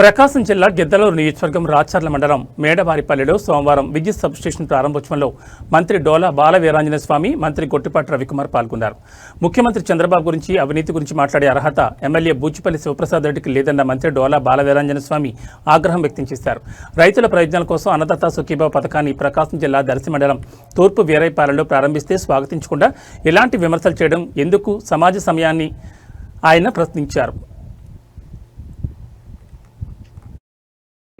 ప్రకాశం జిల్లా గిద్దలూరు నియోజకవర్గం రాచర్ల మండలం మేడవారిపల్లిలో సోమవారం విద్యుత్ సబ్స్టేషన్ ప్రారంభోత్సవంలో మంత్రి డోలా బాల వీరాంజనేయ స్వామి మంత్రి గొట్టిపాటి రవికుమార్ పాల్గొన్నారు. ముఖ్యమంత్రి చంద్రబాబు గురించి అవినీతి గురించి మాట్లాడే అర్హత ఎమ్మెల్యే బూచిపల్లి శివప్రసాద్ రెడ్డికి లేదన్న మంత్రి డోలా బాల వీరాంజనేయ స్వామి ఆగ్రహం వ్యక్తం చేశారు. రైతుల ప్రయోజనాల కోసం అన్నదాత సుఖీభావ పథకాన్ని ప్రకాశం జిల్లా దర్శి మండలం తూర్పు వీరైపాలెలో ప్రారంభిస్తే స్వాగతించకుండా ఇలాంటి విమర్శలు చేయడం ఎందుకు సమాజ సమయాన్ని ఆయన ప్రశ్నించారు.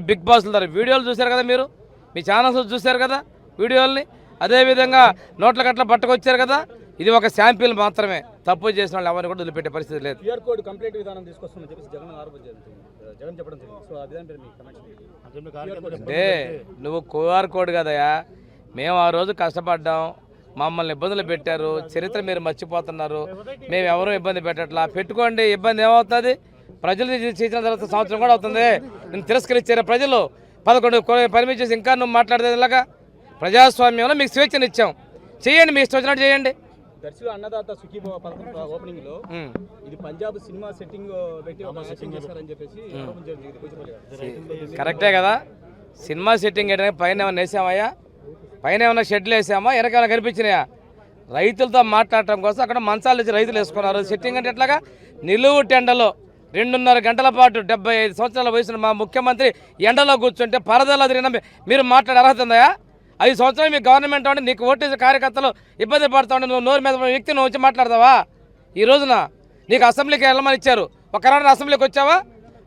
బిగ్ బాస్ ద్వారా వీడియోలు చూశారు కదా మీరు? మీ ఛానల్స్ చూశారు కదా వీడియోల్ని? అదేవిధంగా నోట్ల గట్ల పట్టుకొచ్చారు కదా? ఇది ఒక శాంపిల్ మాత్రమే. తప్పు చేసిన వాళ్ళు ఎవరిని కూడా వదిలిపెట్టే పరిస్థితి లేదు. క్యూఆర్ కోడ్ కంప్లీట్ విధానం తీసుకొస్తామని చెప్పేసి జగన్ ఆరోపించారు జగన్ చెప్పడం జరిగింది. సో ఆ విధానం పేరు మీ కమెంట్స్ అంటే నువ్వు క్యూఆర్ కోడ్ కదయా మేము ఆ రోజు కష్టపడ్డాం. మమ్మల్ని ఇబ్బందులు పెట్టారు. చరిత్ర మీరు మర్చిపోతున్నారు. మేము ఎవరూ ఇబ్బంది పెట్టట్లా. పెట్టుకోండి. ఇబ్బంది ఏమవుతుంది? ప్రజలు చేసిన తర్వాత సంవత్సరం కూడా అవుతుంది. నేను తిరస్కరించారు ప్రజలు పదకొండు పర్మిట్ చేసి ఇంకా నువ్వు మాట్లాడేది ఇలాగా ప్రజాస్వామ్యంలో మీకు స్వేచ్ఛను ఇచ్చాం. చేయండి మీ ఇష్టం చేయండి. దర్శిలో అన్నదాత సుఖీభవ పథకం ఓపెనింగ్లో ఉమ్. ఇది పంజాబ్ సినిమా సెట్టింగ్ పెట్టి ఒక యాక్షన్ చేశారని చెప్పేసి ఆరోపించారు జరిగింది. కూచిపల్లి గారు. కరెక్టే కదా. సినిమా సెట్టింగ్ వేయడానికి పైన ఏమైనా వేసామయ్యా? పైన ఏమైనా షెడ్లు వేసామా? వెనక ఏమైనా కనిపించినాయా? రైతులతో మాట్లాడటం కోసం అక్కడ మంచాలు రైతులు వేసుకున్నారు. సెట్టింగ్ అంటే ఎట్లాగా? నిలువు టెండలో. రెండున్నర గంటల పాటు డెబ్బై ఐదు సంవత్సరాల వయసున్న మా ముఖ్యమంత్రి ఎండలో కూర్చుంటే పరదలో తిరిగిన మీరు మాట్లాడే అర్హత ఉందా? ఐదు సంవత్సరాలు మీ గవర్నమెంట్ ఉంటే నీకు ఓటేసే కార్యకర్తలు ఇబ్బంది పడుతూ ఉంటే నువ్వు నోరు మీద వ్యక్తి నువ్వు వచ్చి మాట్లాడతావా? ఈ రోజున నీకు అసెంబ్లీకి వెళ్ళమని ఇచ్చారు. ఒక అసెంబ్లీకి వచ్చావా?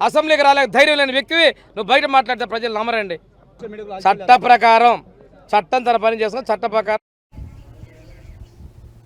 అసెంబ్లీకి రాలేక ధైర్యం లేని వ్యక్తివి నువ్వు బయట మాట్లాడితే ప్రజలు నమ్మరండి. చట్ట ప్రకారం చట్టం తన పని చేసుకుని చట్ట ప్రకారం